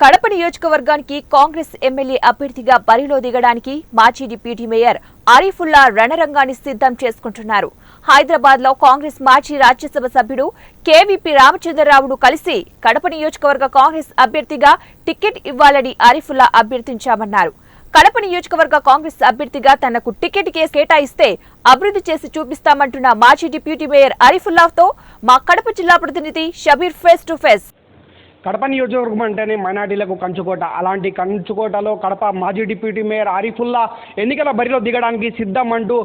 కడప నియోజకవర్గానికి కాంగ్రెస్ ఎమ్మెల్యే అభ్యర్థిగా బరిలో దిగడానికి మాజీ డిప్యూటీ మేయర్ ఆరిఫుల్లా రణరంగాన్ని సిద్ధం చేసుకుంటున్నారు. హైదరాబాద్లో కాంగ్రెస్ మాజీ రాజ్యసభ సభ్యుడు కేవీపీ రామచంద్రరావును కలిసి కడప నియోజకవర్గ కాంగ్రెస్ అభ్యర్థిగా టికెట్ ఇవ్వాలని ఆరిఫుల్లా అభ్యర్థించామన్నారు. కడప నియోజకవర్గ కాంగ్రెస్ అభ్యర్థిగా తనకు టికెట్ కేసు కేటాయిస్తే అభివృద్ధి చేసి చూపిస్తామంటున్న మాజీ డిప్యూటీ మేయర్ ఆరిఫుల్లాతో మా కడప జిల్లా ప్రతినిధి Shabbir face to face. Kadapa నియోజకవర్గం అంటేనే మైనార్టీలకు కంచుకోట. అలాంటి కంచుకోటలో కడప మాజీ డిప్యూటీ మేయర్ ఆరిఫుల్లా ఎన్నికల బరిలో దిగడానికి సిద్ధం అంటూ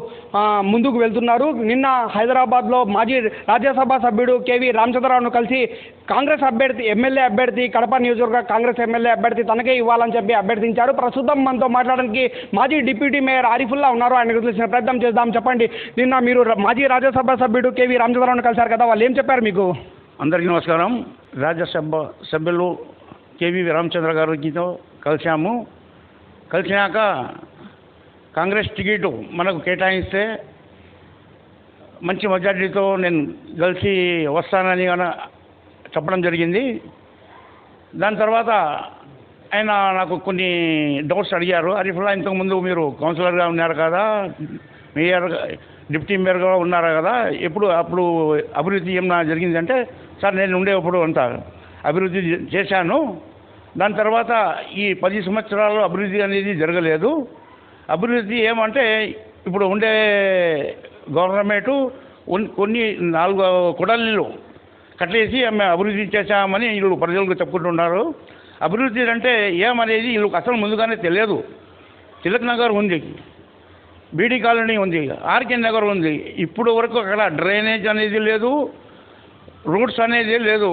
ముందుకు వెళ్తున్నారు. నిన్న హైదరాబాద్లో మాజీ రాజ్యసభ సభ్యుడు కేవీ రామచంద్రరావును కలిసి కాంగ్రెస్ అభ్యర్థి ఎమ్మెల్యే అభ్యర్థి కడప నియోజకవర్గ కాంగ్రెస్ ఎమ్మెల్యే అభ్యర్థి తనకే ఇవ్వాలని చెప్పి అభ్యర్థించారు. ప్రస్తుతం మనతో మాట్లాడడానికి మాజీ డిప్యూటీ మేయర్ ఆరిఫుల్లా ఉన్నారు. ఆయన తెలిసిన ప్రయత్నం చేద్దాం చెప్పండి. నిన్న మీరు మాజీ రాజ్యసభ సభ్యుడు కేవీ రామచంద్రరావును కలిశారు కదా వాళ్ళు ఏం చెప్పారు మీకు? అందరికీ నమస్కారం. రాజ్యసభ సభ్యులు కేవీ రామచంద్ర గారితో కలిశాము. కలిసినాక కాంగ్రెస్ టికెట్ మనకు కేటాయిస్తే మంచి మెజార్టీతో నేను కలిసి వస్తానని చెప్పడం జరిగింది. దాని తర్వాత ఆయన నాకు కొన్ని డౌట్స్ అడిగారు. అరిఫుల్లా ఇంతకుముందు మీరు కౌన్సిలర్గా ఉన్నారు కదా. మేయర్ డిప్యూటీ మేయర్గా ఉన్నారు కదా? ఎప్పుడు అప్పుడు అభివృద్ధి ఏమన్నా జరిగిందంటే సార్ నేను ఉండేప్పుడు అంత అభివృద్ధి చేశాను. దాని తర్వాత ఈ పది సంవత్సరాలు అభివృద్ధి అనేది జరగలేదు. అభివృద్ధి ఏమంటే ఇప్పుడు ఉండే గవర్నమెంటు కొన్ని నాలుగు కుడళ్ళు కట్టేసి ఆమె అభివృద్ధి చేశామని వీళ్ళు ప్రజలకు చెప్పుకుంటున్నారు. అభివృద్ధి అంటే ఏమనేది వీళ్ళకి అసలు ముందుగానే తెలియదు. తిలక్ నగర్ ఉంది. బీడీ కాలనీ ఉంది ఆర్కే నగర్ ఉంది. ఇప్పుడు వరకు అక్కడ డ్రైనేజ్ అనేది లేదు రూట్స్ అనేది లేదు.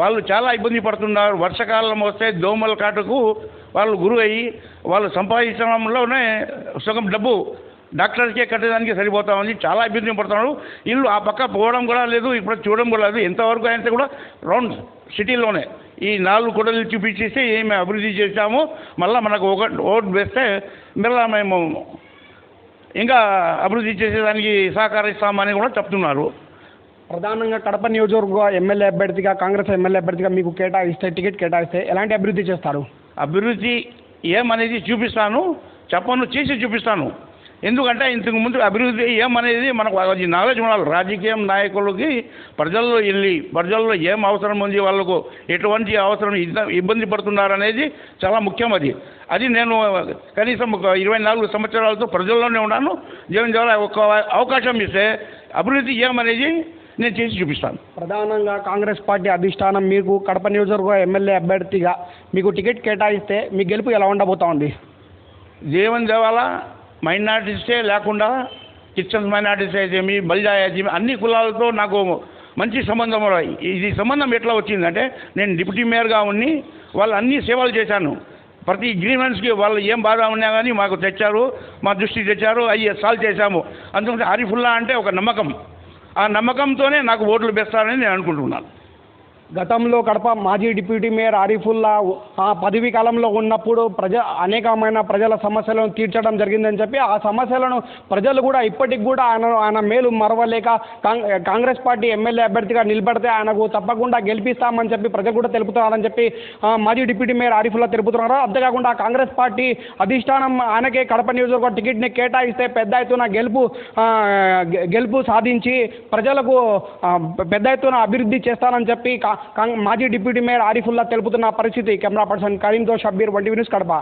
వాళ్ళు చాలా ఇబ్బంది పడుతున్నారు. వర్షాకాలం వస్తే దోమల కాటుకు వాళ్ళు గురి అయ్యి వాళ్ళు సంపాదించడంలోనే సగం డబ్బు డాక్టర్కే కట్టడానికి సరిపోతా ఉంది. చాలా ఇబ్బంది పడుతున్నారు. ఇల్లు ఆ పక్క పోవడం కూడా లేదు ఇప్పుడు చూడడం కూడా లేదు. ఎంతవరకు అయితే కూడా రౌండ్ సిటీలోనే ఈ నాలుగు కొడలు చూపించేసి ఏమి అభివృద్ధి చేశామో. మళ్ళీ మనకు ఒక ఓటు వేస్తే మళ్ళీ మేము ఇంకా అభివృద్ధి చేసేదానికి సహకరిస్తామని కూడా చెప్తున్నారు. ప్రధానంగా కడప నియోజకవర్గ ఎమ్మెల్యే అభ్యర్థిగా కాంగ్రెస్ ఎమ్మెల్యే అభ్యర్థిగా మీకు కేటాయిస్తే టికెట్ కేటాయిస్తే ఎలాంటి అభివృద్ధి చేస్తారు? అభివృద్ధి ఏమనేది చూపిస్తాను. చెప్పను చేసి చూపిస్తాను. ఎందుకంటే ఇంతకు ముందు అభివృద్ధి ఏమనేది మనకు నాలెడ్జ్ ఉండాలి. రాజకీయం నాయకులకి ప్రజల్లో వెళ్ళి ప్రజల్లో ఏం అవసరం ఉంది వాళ్ళకు ఎటువంటి అవసరం ఇబ్బంది పడుతున్నారు అనేది చాలా ముఖ్యం అది. అది నేను కనీసం ఒక ఇరవై నాలుగు సంవత్సరాలతో ప్రజల్లోనే ఉన్నాను. జీవన ద్వారా ఒక అవకాశం ఇస్తే అభివృద్ధి ఏమనేది నేను చేసి చూపిస్తాను. ప్రధానంగా కాంగ్రెస్ పార్టీ అధిష్టానం మీకు కడప నియోజకవర్గ ఎమ్మెల్యే అభ్యర్థిగా మీకు టికెట్ కేటాయిస్తే మీ గెలుపు ఎలా ఉండబోతా ఉంది జీవన్ దేవాల మైనార్టీసే లేకుండా క్రిస్టియన్స్ మైనార్టీస్ అయితేమి బలిజా అయితేమి అన్ని కులాలతో నాకు మంచి సంబంధం ఇది సంబంధం ఎట్లా వచ్చిందంటే నేను డిప్యూటీ మేయర్గా ఉండి వాళ్ళు అన్ని సేవలు చేశాను. ప్రతి గ్రీవెన్స్కి వాళ్ళు ఏం బాధ ఉన్నా కానీ మాకు తెచ్చారు మా దృష్టికి తెచ్చారు అవి సాల్వ్ చేశాము. అందుకని అరిఫుల్లా అంటే ఒక నమ్మకం. ఆ నమ్మకంతోనే నాకు ఓట్లు పెస్తారని నేను అనుకుంటున్నాను. గతంలో కడప మాజీ డిప్యూటీ మేయర్ ఆరిఫుల్లా ఆ పదవీ కాలంలో ఉన్నప్పుడు ప్రజ అనేకమైన ప్రజల సమస్యలను తీర్చడం జరిగిందని చెప్పి ఆ సమస్యలను ప్రజలు కూడా ఇప్పటికి కూడా ఆయన ఆయన మేలు మరవలేక కాంగ్- కాంగ్రెస్ పార్టీ ఎమ్మెల్యే అభ్యర్థిగా నిలబడితే ఆయనకు తప్పకుండా గెలిపిస్తామని చెప్పి ప్రజలు కూడా తెలుపుతున్నారని చెప్పి మాజీ డిప్యూటీ మేయర్ ఆరిఫుల్లా తెలుపుతున్నారు. అంతేకాకుండా కాంగ్రెస్ పార్టీ అధిష్టానం ఆయనకే కడప నియోజకవర్గ టికెట్ని కేటాయిస్తే పెద్ద ఎత్తున గెలుపు గె- గెలుపు సాధించి ప్రజలకు పెద్ద ఎత్తున అభివృద్ధి చేస్తానని చెప్పి కా- మాజీ డిప్యూటీ మేయర్ ఆరిఫుల్లా తెలుపుతున్న పరిస్థితి. కెమెరా పర్సన్ కరీంతో షబ్బీర్ వంటి న్యూస్ కడప.